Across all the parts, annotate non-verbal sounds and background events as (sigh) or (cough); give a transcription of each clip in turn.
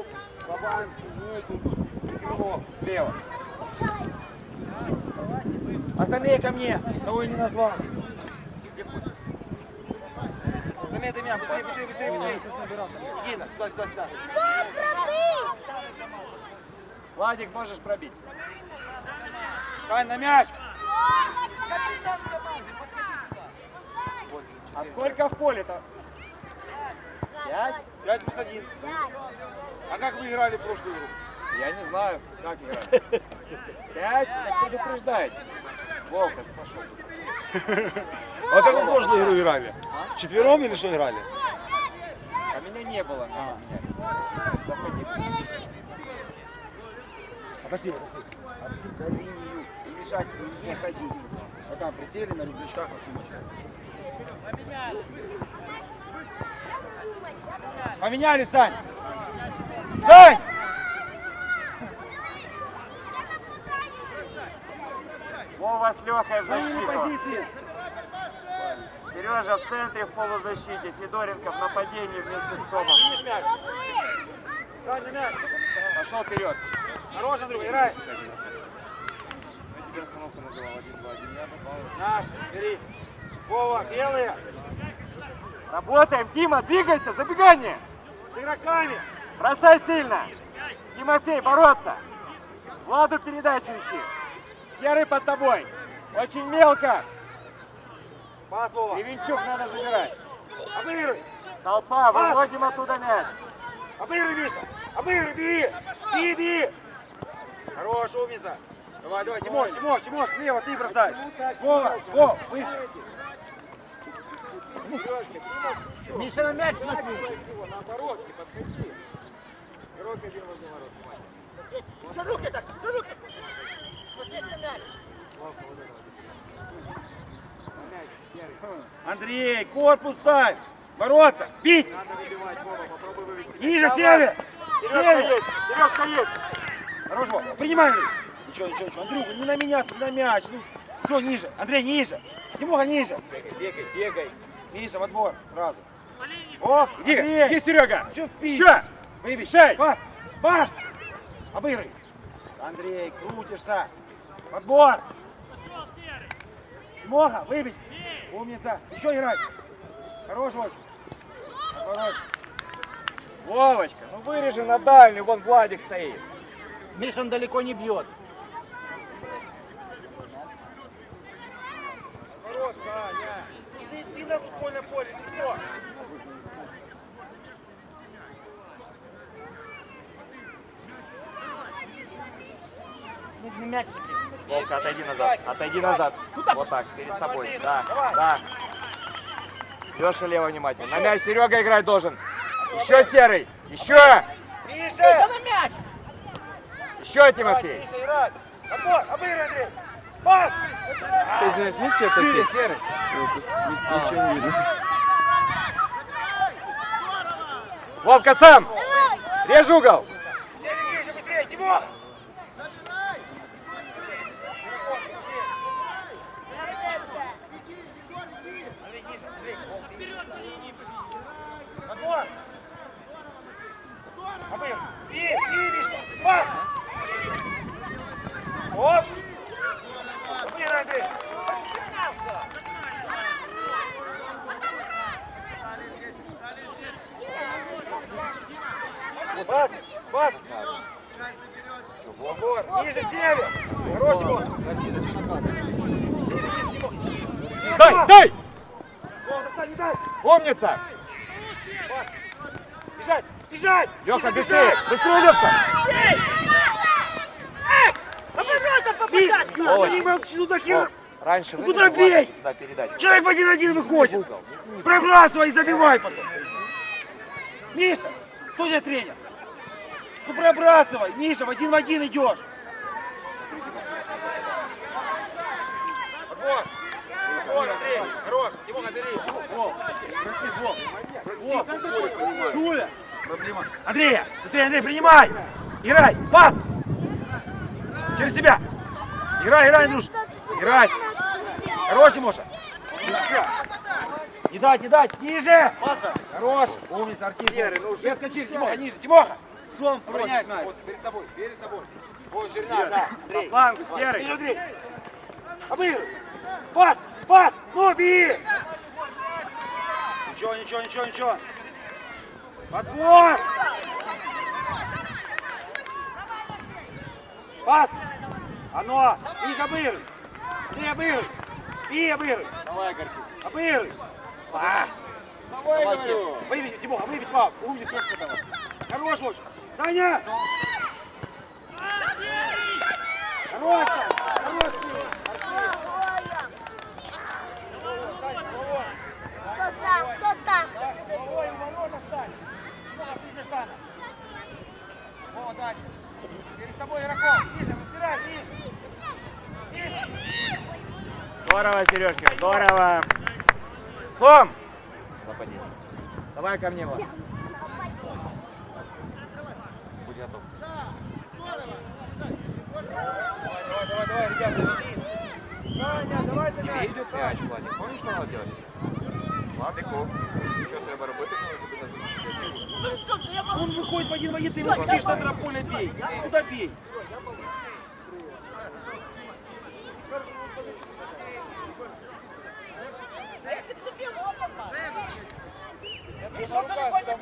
Берук, Бабанский, Никитич, Крылов слева. Остальные ко мне, кого я не назвал. Остальные до меня, быстрее, быстрее, быстрее, быстрее. Иди, на, сюда, сюда, сюда. Владик, можешь пробить. Сань, на мяч. А сколько в поле-то? Пять? Пять плюс один. А как вы играли в прошлую игру? Я не знаю, как играть. (laughs) Пять? Так предупреждайте. Волкос пошел. А как вы в прошлую игру играли? Четвером или что играли? А меня не было. А. Меня. Заходи. Отошли, отошли. Отошли за линию и мешать не ходить. Вот там прицели на рюкзачках, на сумочках. Поменяли, Сань! Сань! Вова с Лехой в защиту. Сережа в центре в полузащите. Сидоренко в нападении вместе с Собом. Сань, мяч! Пошел вперед. Хорош, Андрюха, играй! Я тебе остановку называл 1-2. Один я попал. Наш, бери! Вова, белые! Работаем, Дима, двигайся, забегание. С игроками! Бросай сильно. Тимофей, бороться. Владу передачу ищи. Серый под тобой. Очень мелко. Пас, Вова! Кривенчук надо забирать. Обыгрывай! Толпа, Пас. выводим оттуда мяч. Обыгрывай, Миша! Обыгрывай, бей! Бей, бей! Хорош, умница! Давай, давай, Тимош, Тимош, Тимош, слева ты бросаешь! Вова, Вова, выше! Миша на мяч смотри. Наоборот, не подходи. Широкий один возле ворот. Андрей, корпус ставь! Бороться! Бить! Надо выбивать, Вова, попробуй вывести. Ниже. Север! Сережка есть, Сережка есть. Хорош, Вова, принимай! Ничего, ничего, ничего. Андрюха, не на меня, смотри на мяч. Ну, все, ниже. Андрей, ниже. Тимоха, ниже. Бегай, бегай, бегай. Миша, в отбор, сразу. Оп, Иди, Андрей. иди, Серега. Че спишь? Еще. Выбей. Шай. Пас, пас. Обыграй. Андрей, крутишься. В Отбор. Тимоха, выбить. Умница. Еще играть. Хорош, вот. Наоборот. Вовочка, ну вырежи на дальнюю, вон Владик стоит. Миша он далеко не бьет. Наоборот, Саня. На футбольном поле, ты кто? Смуглый мяч таки. Волка, отойди назад, отойди назад. Вот так, перед собой. Да, да. Леша лево внимательно. На мяч Серега играть должен. Еще Серый, еще, Миша! Миша на мяч! еще Тимофей. Миша. Отбор, обыграй, Андрей. Пас! Извиняюсь, можете Шире, отойти? Серый. Ну, просто ни- Ничего не видно. Вовка сам. Режь угол. Сергей, Миша, быстрее, Тимох! Андрей, ниже, Андрей, Вов, ниже. Отбор! Обыграй. Бей, бей, Мишка! Пас! Оп! Обыграй, Андрей! Пас! Пас! Отбор! Ниже, Север! Хорош, Тимох! Ниже, ниже! Дай, дай. Вов, достань, не дай! Умница. Бежать! Бежать! Леха, быстрее, быстрее, не молчи, ну так О, я... раньше Ну вырежи, куда бей? Туда передачу. Человек в один-один выходит! В угол. не тяни. Пробрасывай и забивай потом! Миша, кто тебе тренер? Ну пробрасывай! Миша, в один в один идешь! Отбор! Отбор, Андрей! Хорош! Тимоха, бери! Вов! Прости, Вов! Прости, Юля! Проблема. Андрей! Быстрее, Андрей, принимай! Играй! Пас! Через себя! Играй, играй, Андрюш! Играй! Хорош, Тимоша! Не дать, не дать, ниже! Хорош! Умница, Артем. Серый, ну, Не отскочи, Тимоха, ниже, Тимоха! Обороняй, просит, вот, перед собой, перед собой. Вот ширина, да. Андрей. флангу, Серый. Андрей. Обыгрывай. Пас, пас, ну, бей! Ничего, ничего, ничего, ничего. Подбор! Пас! Оно! Ниже обыгрывай! Ты обыгрывай! И обыгрывай! Давай, Горчик. Обыгрывай! Пас! Давай, говорю. Выбить, Тимоха, выбить, пап! Умница! Хорош, очень! Саня! Хорош! Кто там? Кто там? Ой, у ворота стань! Ближе штана! Вова, дальше! Перед собой игроков! Ниже, разбирай, ниже! Ниже! Здорово, Сережка, здорово. Слом! Запади. Давай ко мне, Влад. Будь готов. Давай, давай, давай, ребят, заведись! Саня, давай ты Тебе идет мяч, Владик. Помнишь, что надо делать? Владику. Що треба робити, коли тобі називають? Он выходит в один в один, ты ему кричишь, с центра поля бей. Куда бей?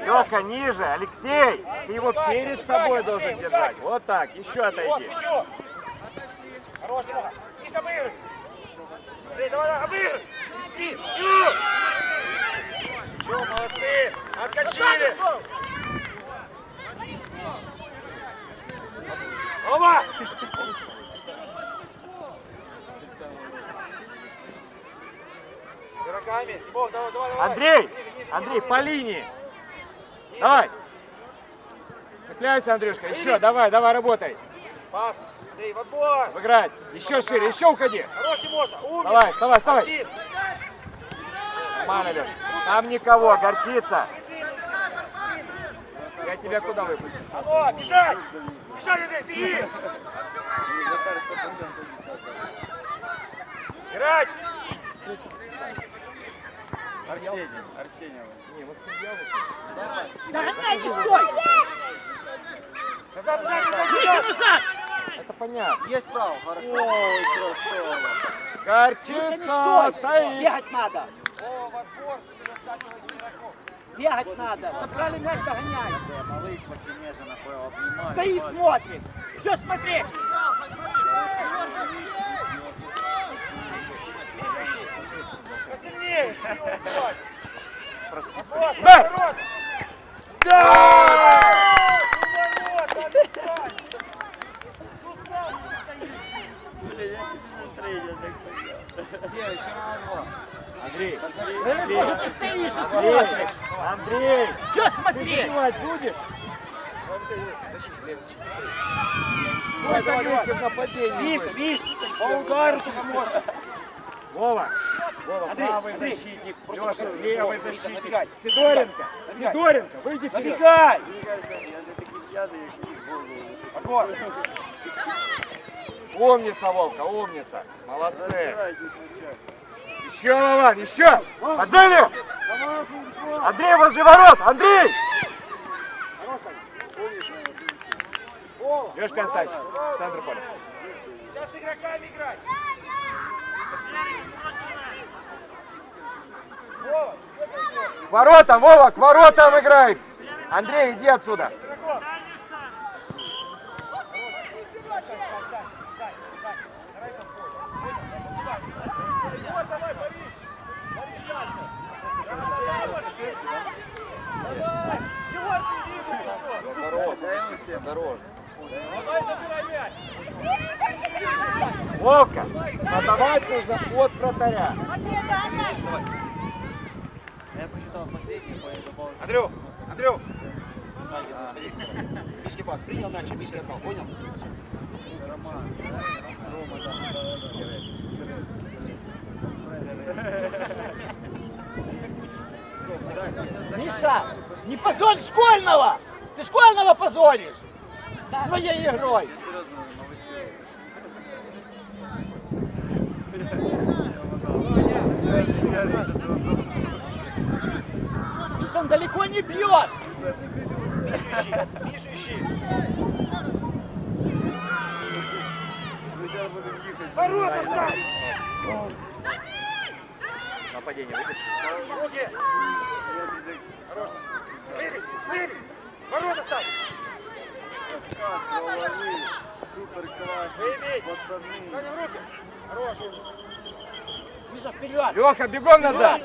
Лёшка, ниже, Алексей! Ты его перед собой должен держать. Вот так, еще отойди. плечо. Хорош, Тимоха. Ниже обыгрывай. Андрей, давай, давай, обыгрывай. И, ю. Чё, молодцы. Отскочили. Оба. Игроками. Тимох, давай, давай, давай. Андрей! Андрей, по линии. Давай. Цепляйся, Андрюшка. Еще, давай, давай, работай. Пас. Андрей, в отбор. Обыграть. Еще шире, еще уходи. Хорош, Тимоша. Умница. Давай, вставай, вставай. Нормально, Леш. Там никого, горчица. Я тебя куда выпустил? Алло, бежать! Бежать, Андрей, беги! Играть! Арсений, Арсеньева. Не, вот я вот. Догоняй, не стой! Назад, назад, назад, Выше назад! назад! Это понятно. Есть право, хорошо. Ой, красава. Выше не Горчица, стой! стоишь. Бегать надо! О, в отбор, вперед скатывайся игроков. Бегать надо! Забрали мяч, догоняй! Малих посильніше нахуй обнімає. Стоит, смотрит! Что смотреть? Отбор, Да! Да! Андрей, Да тоже ты стоишь и смотришь! Андрей, ты смотреть? снимать будешь? Давай, давай, давай. в нападении. Миша, будешь. Миш, по удару только можно. Вова, Вова, Андрей, правый Андрей, защитник, Леша, набегай. левый Миша, защитник. набегай. Сидоренко, Набегай. Сидоренко, выйди вперед. Набегай! Отбор! Умница, Волка, умница. Молодцы. Еще, Вован, еще. Поджали. Андрей возле ворот, Андрей. Лешка оставь. Центр поля. Сейчас с игроками играть! Вова, что ты делаешь? К воротам, Вова, к воротам играй. Андрей, иди отсюда. Давай, бори! Бори дальше! Давай, давай, Давай! Егор, ты вижу, Дорожно. Давай, забирай мяч! Вовка, подавать нужно от вратаря. Андрю, Андрю! Мишки пас, принял мяч, Мишка отдал, понял? Миша, не позорь школьного! Ты школьного позоришь! Своей игрой! Миша, он далеко не бьет. Мишу ищи, Мишу ищи. Ворота ставь! Нападение, видишь? Руки! Хорош! Выбей, выбей! Ворота ставь! Супер класс. Выбей! Пацаны. Саня, в руки! Хорош! Миша, вперед. Леха, бегом назад!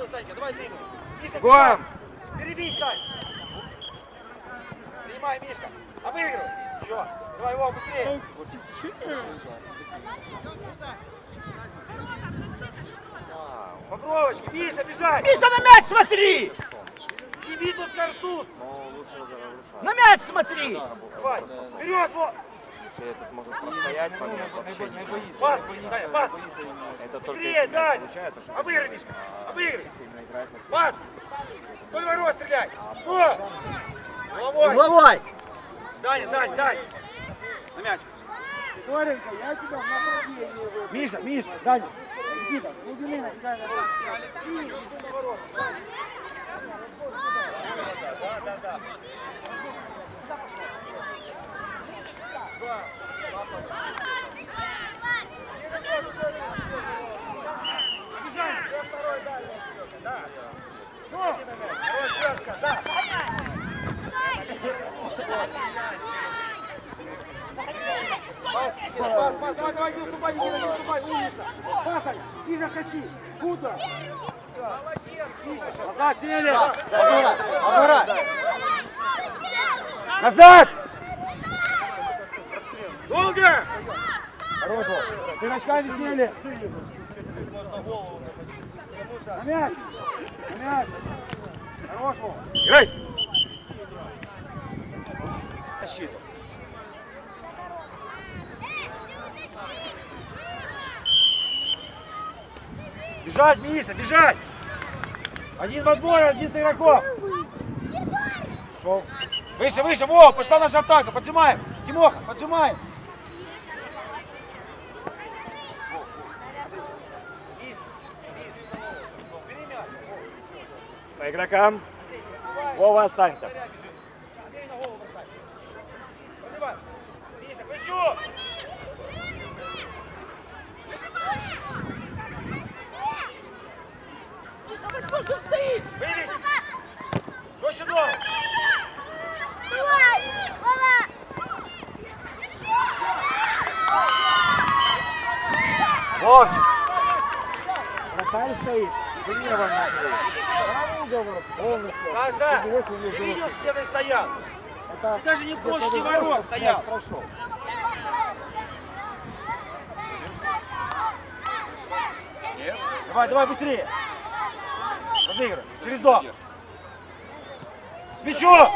Бегом! Перебей, Сань! Принимай, Мишка! Обыгрывай! Еще! Давай, Вов, быстрее! По проволочке! Миша, бежать! Миша, на мяч смотри. Сними тут картуз! На мяч смотри. Давай! Вперед, Вов! Если этот может простоять, момент вообще не Пас! Саня, пас! Это только если дай! мяч получает, то что Обыгрывай, Мишка! Играет на Пас! Вдоль ворот стреляй! О! Головой! Головой. Даня, Дань, Дань! На мяч! Коренька, я тебя в нападение выпущу. Миша, Миша, Даня! Никита, глубины накидай на руку. Побежали! Ну! Хорош, Лёшка, да! Пас, пас, пас, давай, давай, не уступай, Никита, не уступай, умница! Пас, Аня, ниже хоти! Куда? Назад сели! Оборот. Назад! Долго! Хорош, Вов. Ты ночками сели! На мяч! Мяч! Хорош. Играй! Защита. Бежать, Миша, бежать! Один в отбор, один с игроков. Выше, выше, Вов, пошла наша атака, поджимаем. Тимоха, поджимаем. По игрокам. Вова, останься. Миша, плечо! Миша, вот тоже стоишь. Выведи! Что еще дома? Вовчик! Вратарь стоит. Полностью. Саша! Ты видел, где ты стоял? Это Ты даже не площади ворот стоял. Прошел. Давай, давай, быстрее! Разыгрывай, через дом! Мячу!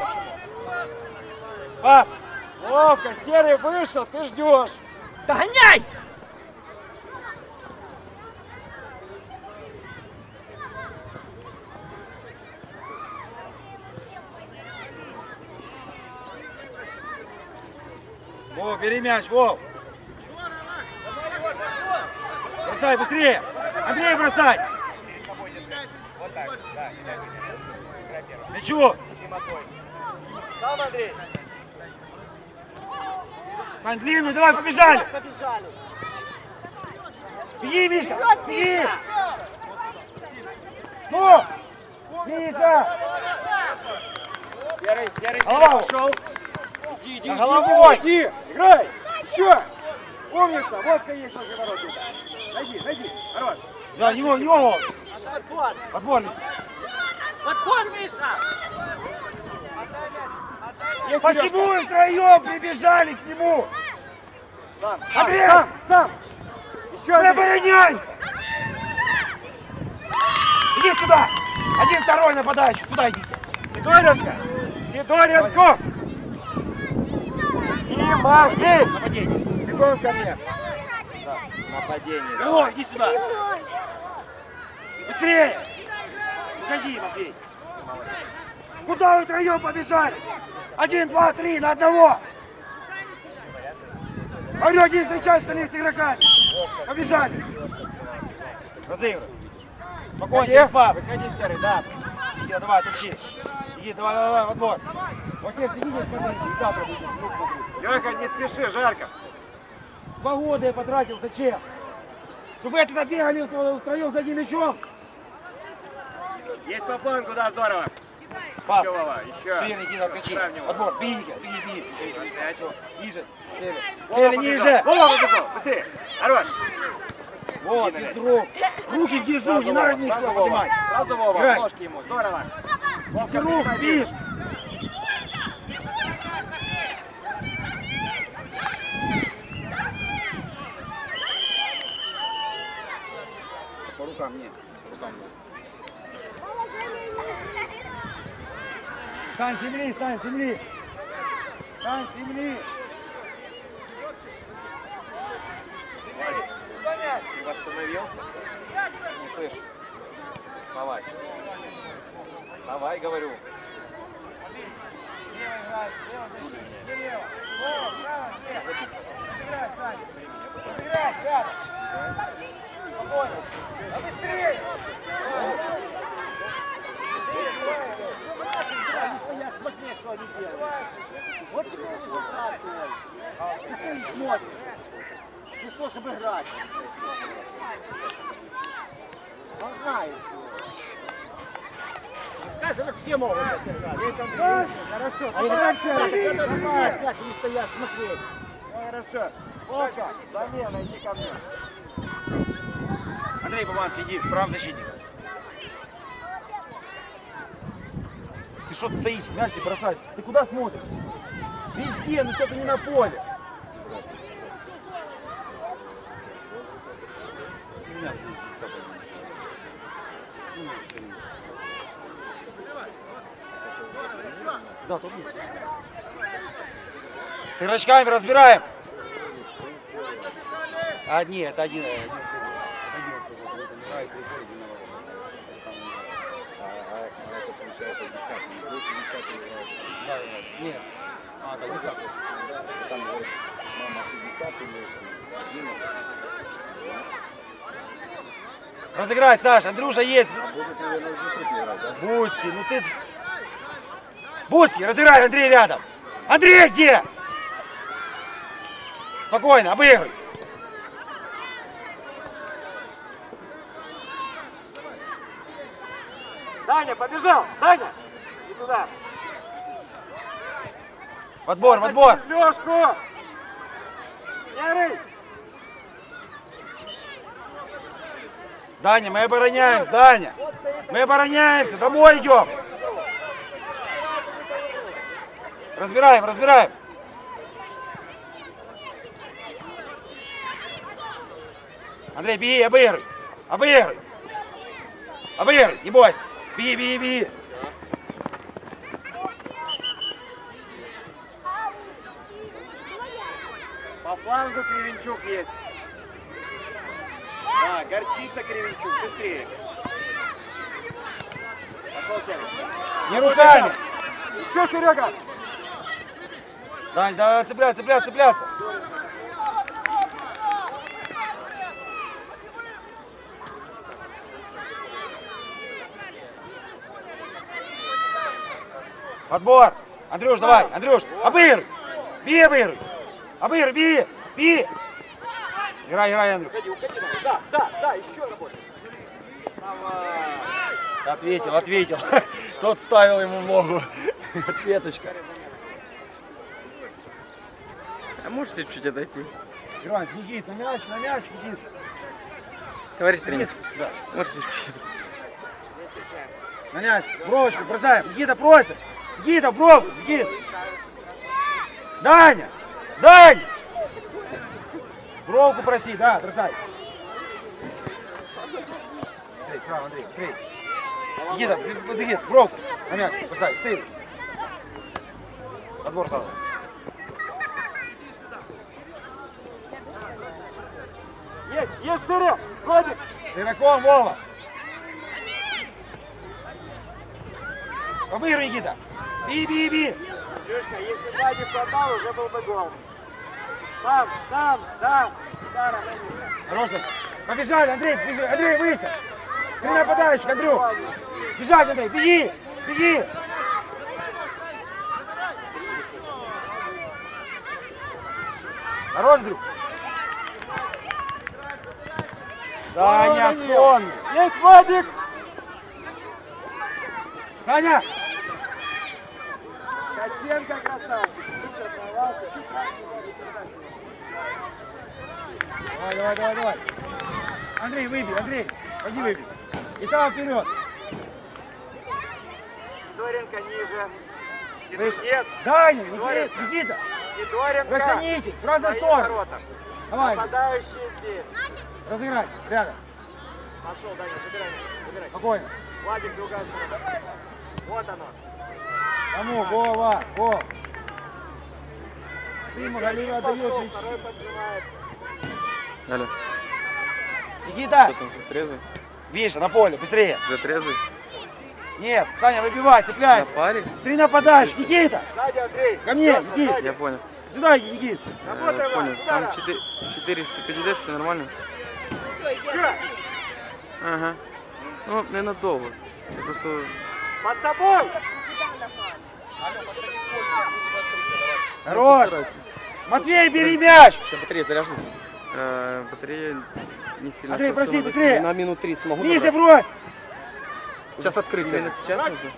Пас! Вовка, серый вышел, ты ждешь. Догоняй. Вов, бери мяч, Вов! Бросай, быстрее! Андрей, бросай! Мячу! Сам, Андрей! Сань, длинную, давай, побежали! Побежали. Беги, Мишка! Беги! Ну! Миша! Серый, серый, Голова! пошел. Иди, иди, головой! иди, играй. Еще. Умница, водка есть возле ворот. Найди, найди. Хорош. Да, не его, не его! Подбор. Подбор, Миша! Подбор, Миша. Есть Почему вы втроем прибежали к нему? Сам, Андрей! сам, сам. Еще Мы один. обороняемся! Иди сюда! Один, второй нападающий, сюда идите! Сидоренко. Сидоренко. Тимофей. Нападение! Бегом ко мне. Нападение. О, иди сюда! Быстрее! Уходи, Матвей! Куда вы втроем побежали? Один, два, три, на одного! Говорю, один встречай остальных с игроками! Побежали! Разыгрывай! Спокойно! Выходи, серый, да. Давай, топчи. Никита, давай, давай, в отбор. Вот теперь сидите, смотрите, и завтра смотреть. Леха, не спеши, жарко. Два года я потратил, зачем? Чтобы это бегали втроем за одним мячом. Есть по планку, да, здорово. Пас. Еще, Вова, еще. Шире, Никита, отскочи. Отбор, беги, беги, беги. Ниже, цели. Цели ниже. Вова побежал, быстрее. Хорош. Вот, без рук. Руки внизу, не надо вниз поднимать. Сразу Вова, ножки ему, здорово. Рук, спишь. По рукам нет. По рукам нет. Сань, земли, Сань, земли. Сань, земли. Ты восстановился? Не слышу. Вставай. Вставай, говорю. Я смотри, что они делают. Вот тебе результат твой. Ты стоишь, смотришь. Ты чтобы играть? Он знает. Сказано, все могут. Хорошо. А играть они стоят смотреть. Хорошо. Ока, замена, иди ко мне. Андрей Бабанский, иди, прав защитник. Ты что стоишь, мяч не бросать? Ты куда смотришь? Везде, ну что ты не на поле. Да, тут есть. С игрочками разбираем. А, нет, один. А, десятый. Разыграть, Саша, Андрюша есть. Буцкий, ну ты... Буцкий, разыграй, Андрей рядом. Андрей где? Спокойно, обыгрывай. Даня, побежал! Даня! И туда. В отбор, в отбор. Лешку! Серый! Даня, мы обороняемся, Даня. Мы обороняемся, домой идем. Разбираем, разбираем. Андрей, беги, обыгрывай. Обыгрывай. Обыгрывай, не бойся. Беги, беги, беги. По флангу Кривенчук есть. Да, горчица Кривенчук, быстрее. Пошел, Серый. Не руками. Еще, Серега! Дань, давай цепляться, цепляться, цепляться. Отбор. Андрюш, давай, Андрюш, обыгрывай. Бей, обыгрывай. Обыгрывай, бей, бей. Играй, играй, Андрюш. Уходи, уходи. Да, да, да, еще работай. Давай. Ответил, ответил. (laughs) Тот ставил ему в ногу. (laughs) Ответочка. А можете чуть отойти? Играй, Никит, на мяч, на мяч, Никит. Товарищ тренер, да. можете чуть На мяч, бровочку бросаем. Никита просит. Никита, бровку, Никит. Даня, Даня. Бровку проси, да, бросай. Быстрей, сразу, Андрей, быстрей. Никита, вот Никит, бровку. На мяч, бросай, быстрей. Подбор сразу. Есть, есть, Серег! Годик! С игроком, Вова. Обыгрывай, Никита. Би, би, би. Лешка, если бы не попал, уже был бы гол. Сам, сам, да, Сара. Хорошо. Побежали, Андрей, бежи. Андрей, выше. Ты нападающий, Андрюх. Бежать, Андрей, беги. Беги! Хорош, друг! Саня, сон! Есть Вадик! Саня! Ткаченко красавчик. Супер. Чуть раньше. Давай, давай, давай, давай. Андрей, выбей, Андрей, пойди выбей. И ставь вперед. Сидоренко ниже. Выше. Нет. Даня, Никита, Никита, Сидоренко. растянитесь, в Свои стороны. ворота. Давай, Нападающие здесь. Разыграй, рядом, Пошел, Даня, забирай. Забирай. спокойно. Владик, другая сторона. Вот оно. Кому? Вова, Вова. Ты Магалина Пошел, отдает мяч. второй поджимает. Аля, Никита, трезвый? Миша, на поле, быстрее. За трезвый? Нет, Саня, выбивай, На цепляй. паре? Три нападающих, Никита, Сзади, Андрей. ко мне, Ясно, Никит. сзади. Я понял. Сюда иди, Никит. Э, Работай, понял. Там удара. 4, 450, все нормально? Ага. Ну, ненадовго. Я просто... Под тобой. Хорош. Матвей, бери мяч. Батарея заряжена. Э, батарея не сильно... Андрей, проси, быстрее. На минут 30 могу Миша, забрать. брось. Сейчас открытие. Именно сейчас нужно?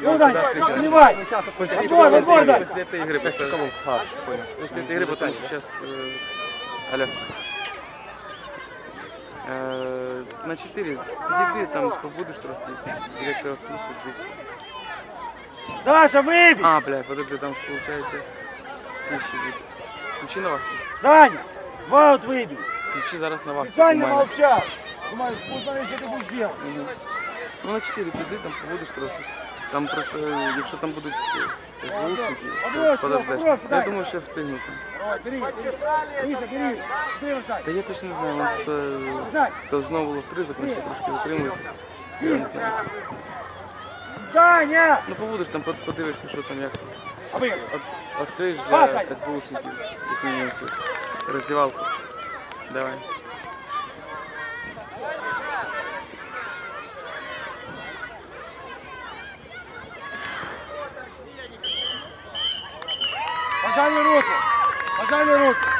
Ну, приезжаешь? наливай. После, Отбор, после отбор, этой- Дань. после этой игры. После? А, понял. после этой игры, потому что сейчас... Э, алло. Э, на 4. Иди, там побудешь трохи. Директор вкусит быть. Саша, выбей. А, бля, подожди, там получается... Ці ще будуть. Ключі на вахту. Саня, ваут выбей. Ключі зараз на вахту. Специально у мене. молчал. Думаю, вкусно, что ты будешь делать. Мгм. Ну на 4 піди, там побудеш трохи. Там просто, е, якщо там будуть е, СБУшники, Вопрос, то подождеш. вопрос, Я дай. думаю, що я встигну там. Давай, бери. Почесали. Миша, бери. Быстрее встань. Та я точно не знаю, може то Встань. должно було в 3 закінчити, трошки утримуюся. Я не знаю. Даня. Ну побудеш там, под- подивишся, що там, як. Обыгрывай. От- Відкриєш Пас, для Вань. СБУшників, як мінімум цю роздівалку. Давай. Пожали руки. Пожали руки.